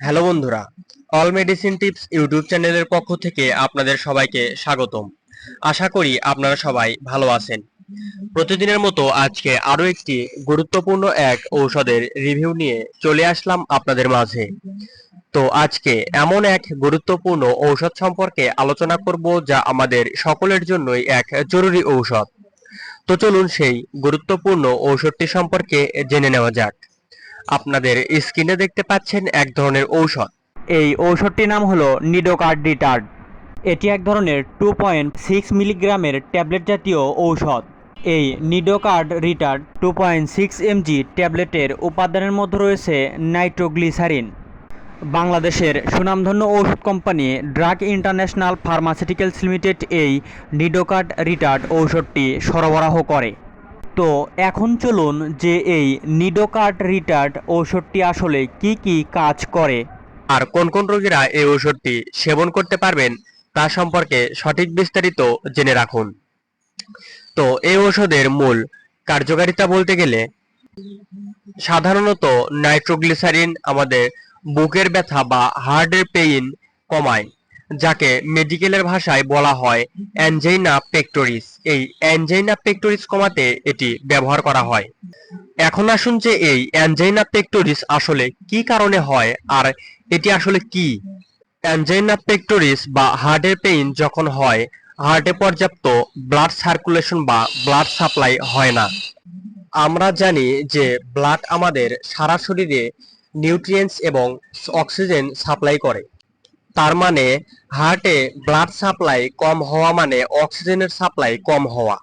Hello বন্ধুরা, all medicine tips YouTube চ্যানেলের পক্ষ থেকে আপনাদের সবাইকে স্বাগতম। আশা করি আপনারা সবাই ভালো আছেন। প্রতিদিনের মতো আজকে আরও একটি গুরুত্বপূর্ণ এক ঔষধের রিভিউ নিয়ে চলে আসলাম আপনাদের মাঝে। তো আজকে এমন এক গুরুত্বপূর্ণ ঔষধ সম্পর্কে আলোচনা করব যা আমাদের সকলের জন্যই এক জরুরি ঔষধ। তো চলুন সেই গুরুত্বপূর্ণ ঔষধটি সম্পর্কে জেনে নেওয়া যাক। আপনাদের স্ক্রিনে দেখতে পাচ্ছেন এক ধরনের ঔষধ। এই ঔষধটির নাম হলো নিডোকার্ডিটার্ড। এটি এক ধরনের টু পয়েন্ট সিক্স মিলিগ্রামের ট্যাবলেট জাতীয় ঔষধ। এই Nidocard retard two point six MG ট্যাবলেটের উপাদানের মধ্যে রয়েছে নাইট্রোগ্লিসারিন। বাংলাদেশের সুনামধন্য ঔষধ company drug international pharmaceuticals limited এই নিডোকার্ড রিটার্ড ঔষধটি সরবরাহ করে। তো এখন চলুন যে এই নিডোকার্ড রিটার্ড ঔষধটি আসলে কি কি কাজ করে। আর কোন কোন রোগীরা এই ঔষধটি সেবন করতে পারবেন তা সম্পর্কে সঠিক বিস্তারিত জেনে রাখুন। তো এই ঔষধের মূল কার্যকারিতা বলতে গেলে সাধারণত নাইট্রোগ্লিসারিন আমাদের বুকের ব্যথা বা হার্টের পেইন কমায়। যাকে মেডিকেলের ভাষায় বলা হয় অ্যানজাইনা পেক্টোরিস এই অ্যানজাইনা পেক্টোরিস কমাতে এটি ব্যবহার করা হয়। এখন আসুন যে এই অ্যানজাইনা পেক্টোরিস আসলে কি কারণে হয় আর এটি আসলে কি? অ্যানজাইনা পেক্টোরিস বা হার্টের পেইন যখন হয় হার্টে পর্যাপ্ত ব্লাড সার্কুলেশন বা ব্লাড সাপ্লাই হয় না। আমরা জানি যে ব্লাড আমাদের সারা শরীরে নিউট্রিয়েন্টস এবং অক্সিজেন সাপ্লাই করে। তার মানে হার্টে ব্লাড সাপ্লাই কম হওয়া মানে অক্সিজেনের সাপ্লাই কম হওয়া।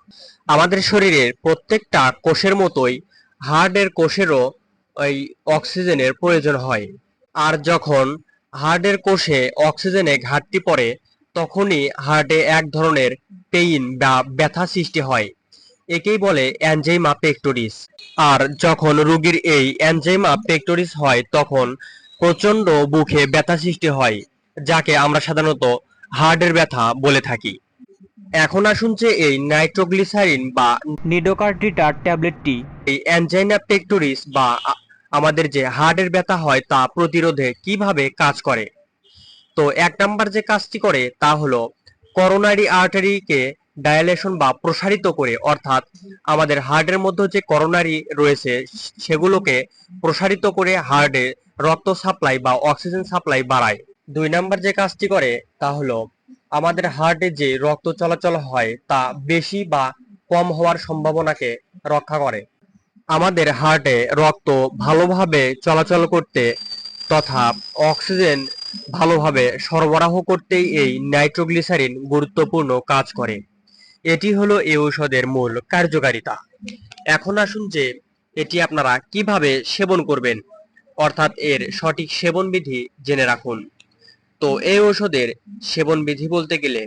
আমাদের শরীরের প্রত্যেকটা কোষের মতোই হার্টের কোষেরও ওই অক্সিজেনের প্রয়োজন হয়। আর যখন হার্টের কোষে অক্সিজেনে ঘাটতি পড়ে, তখনই হার্টে এক ধরনের পেইন বা ব্যথা সৃষ্টি হয়। একেই বলে অ্যানজাইমা পেক্টোরিস আর যখন রোগীর এই অ্যানজাইমা পেক্টোরিস হয়, তখন প্রচণ্ড বুকে ব্যথা সৃষ্টি হয়। যাকে আমরা সাধারণত হার্টের ব্যথা বলে থাকি। এখন আসুন যে এই নাইট্রোগ্লিসারিন বা নিডোকার্ডিটার ট্যাবলেটটি এই অ্যানজাইনা পেক্টোরিস বা আমাদের যে হার্টের ব্যথা হয় তা প্রতিরোধে কীভাবে কাজ করে? তো এক নাম্বার যে কাজটি করে তা হলো করোনারি আর্টারিকে ডায়ালেশন বা প্রসারিত করে অর্থাৎ আমাদের হার্টের মধ্যে যে করোনারি রয়েছে সেগুলোকে প্রসারিত করে হার্টে রক্ত সাপ্লাই বা অক্সিজেন সাপ্লাই বাড়ায়। দুই নাম্বার যে কাজটি করে তা হলো, আমাদের হার্টে যে রক্ত চলাচল হয় তা বেশি বা কম হওয়ার সম্ভাবনাকে রক্ষা করে। আমাদের হার্টে রক্ত ভালোভাবে চলাচল করতে তথা অক্সিজেন ভালোভাবে সরবরাহ করতেই এই নাইট্রোগ্লিসারিন গুরুত্বপূর্ণ কাজ করে। এটি হলো এই ঔষধের মূল কার্যকারিতা। এখন আসুন যে এটি আপনারা কীভাবে সেবন করবেন, অর্থাৎ এর সঠিক সেবন বিধি জেনে রাখুন। তো এই ঔষধের সেবন বিধি বলতে গেলে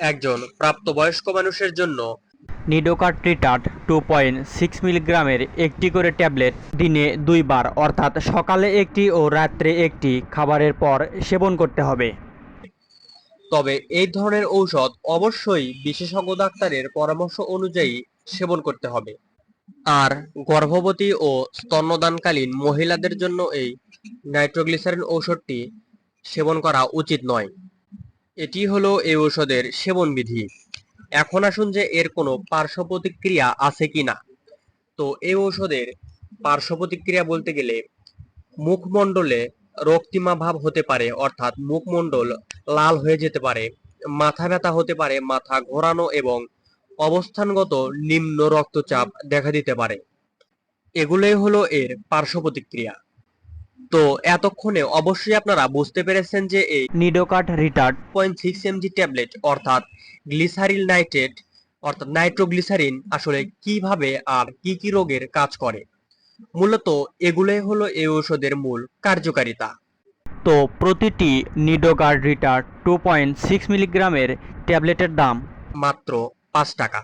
একজন প্রাপ্তবয়স্ক মানুষের জন্য Nidocard retard two point six মিলিগ্রামের একটি করে ট্যাবলেট দিনে দুইবার অর্থাৎ সকালে একটি ও রাত্রে একটি খাবারের পর সেবন করতে হবে। তবে এই ধরনের ঔষধ অবশ্যই বিশেষজ্ঞ ডাক্তারের পরামর্শ অনুযায়ী সেবন করতে হবে। আর গর্ভবতী ও স্তন্যদানকালীন মহিলাদের জন্য এই নাইট্রোগ্লিসারিন ঔষধটি সেবন করা উচিত নয়। এটি হলো এই ঔষধের সেবন বিধি এখন আসুন যে এর কোনো পার্শ্ব প্রতিক্রিয়া আছে কিনা তো এই ঔষধের পার্শ্ব প্রতিক্রিয়া বলতে গেলে মুখমণ্ডলে রক্তিমা ভাব হতে পারে, অর্থাৎ মুখমণ্ডল লাল হয়ে যেতে পারে, মাথা ব্যথা হতে পারে, মাথা ঘোরানো এবং অবস্থানগত নিম্ন রক্তচাপ দেখা দিতে পারে। এগুলোই হলো এর পার্শ্ব প্রতিক্রিয়া। তো এতক্ষণে অবশ্যই আপনারা বুঝতে পেরেছেন যে এই Nidocard retard. Point six mg tablet অর্থাৎ গ্লিসারিল নাইট্রেট অর্থাৎ নাইট্রোগ্লিসারিন আসলে কীভাবে আর কি কি রোগের কাজ করে? মূলত এগুলোই হলো এই ঔষধের মূল কার্যকারিতা। তো প্রতিটি Nidocard retard two point six মিলিগ্রামের ট্যাবলেটের দাম। মাত্র পাঁচ টাকা।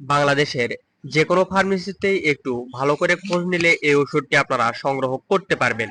বাংলাদেশের যে কোনো ফার্মেসিতেই একটু ভালো করে খোঁজ নিলে এই ওষুধটি আপনারা সংগ্রহ করতে পারবেন।